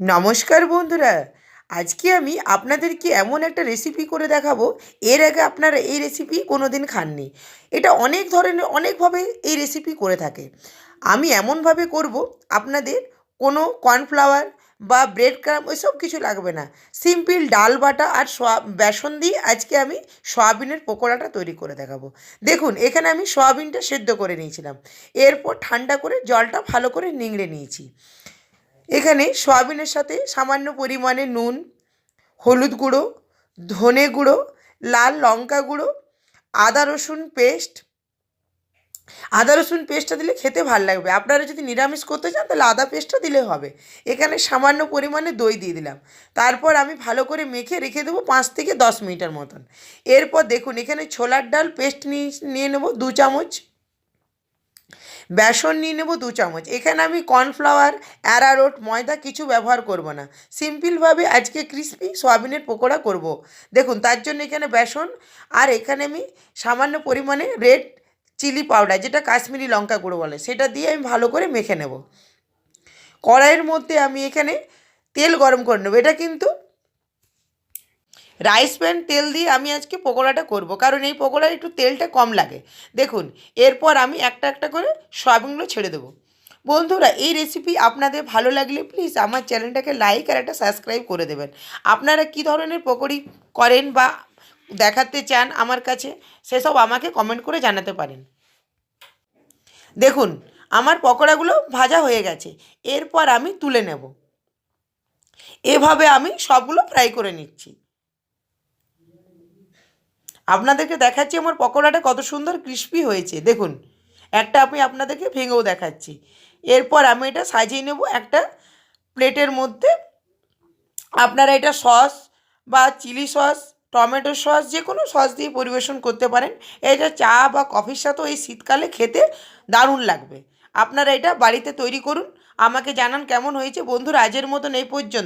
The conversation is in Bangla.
নমস্কার বন্ধুরা। আজকে আমি আপনাদেরকে এমন একটা রেসিপি করে দেখাবো। এর আগে আপনারা এই রেসিপি কোনো দিন খাননি। এটা অনেক ধরনের, অনেকভাবে এই রেসিপি করে থাকে। আমি এমনভাবে করব, আপনাদের কোনো কর্নফ্লাওয়ার বা ব্রেড ক্রাম ওইসব কিছু লাগবে না। সিম্পল ডাল বাটা আর সোয়া, বেসন দিয়ে আজকে আমি সয়াবিনের পকোড়াটা তৈরি করে দেখাবো। দেখুন, এখানে আমি সয়াবিনটা সেদ্ধ করে নিয়েছিলাম। এরপর ঠান্ডা করে জলটা ভালো করে নিংড়ে নিয়েছি। এখানে সয়াবিনের সাথে সামান্য পরিমাণে নুন, হলুদ গুঁড়ো, ধনে গুঁড়ো, লাল লঙ্কা গুঁড়ো, আদা রসুন পেস্ট। আদা রসুন পেস্টটা দিলে খেতে ভালো লাগবে। আপনারা যদি নিরামিষ করতে চান, তাহলে আদা পেস্টটা দিলে হবে। এখানে সামান্য পরিমাণে দই দিয়ে দিলাম। তারপর আমি ভালো করে মেখে রেখে দেবো পাঁচ থেকে দশ মিনিটের মতন। এরপর দেখুন, এখানে ছোলার ডাল পেস্ট নিয়ে নেব দু চামচ। বেসন নিয়ে নেব দু চামচ। এখানে আমি কর্নফ্লাওয়ার, অ্যারারোট, ময়দা কিছু ব্যবহার করব না। সিম্পলভাবে আজকে ক্রিস্পি সয়াবিনের পকোড়া করব। দেখুন, তার জন্য এখানে বেসন আর এখানে আমি সামান্য পরিমাণে রেড চিলি পাউডার, যেটা কাশ্মীরি লঙ্কা গুঁড়ো বলে, সেটা দিয়ে আমি ভালো করে মেখে নেব। কড়াইয়ের মধ্যে আমি এখানে তেল গরম করে নেব। এটা কিন্তু রাইস প্যান তেল দিয়ে আমি আজকে পকোড়াটা করব। কারণ এই পকোড়ায় একটু তেলটা কম লাগে। দেখুন, এরপর আমি একটা একটা করে সয়াবিনগুলো ছেড়ে দেবো। বন্ধুরা, এই রেসিপি আপনাদের ভালো লাগলে প্লিজ আমার চ্যানেলটাকে লাইক আর একটা সাবস্ক্রাইব করে দেবেন। আপনারা কি ধরনের পকোড়ি করেন বা দেখাতে চান আমার কাছে, সেসব আমাকে কমেন্ট করে জানাতে পারেন। দেখুন, আমার পকোড়াগুলো ভাজা হয়ে গেছে। এরপর আমি তুলে নেব। এভাবে আমি সবগুলো ফ্রাই করে নিচ্ছি। আপনাদেরকে দেখাচ্ছি আমার পকোড়াটা কত সুন্দর ক্রিস্পি হয়েছে। দেখুন, একটা আমি আপনাদেরকে ভেঙেও দেখাচ্ছি। এরপর আমি এটা সাজিয়ে নেব একটা প্লেটের মধ্যে। আপনারা এটা সস বা চিলি সস, টমেটো সস যে কোনো সস দিয়ে পরিবেশন করতে পারেন। এটা চা বা কফির সাথেও এই শীতকালে খেতে দারুণ লাগবে। আপনারা এটা বাড়িতে তৈরি করুন। আমাকে জানান কেমন হয়েছে। বন্ধুরা, আজের মতন এই পর্যন্ত।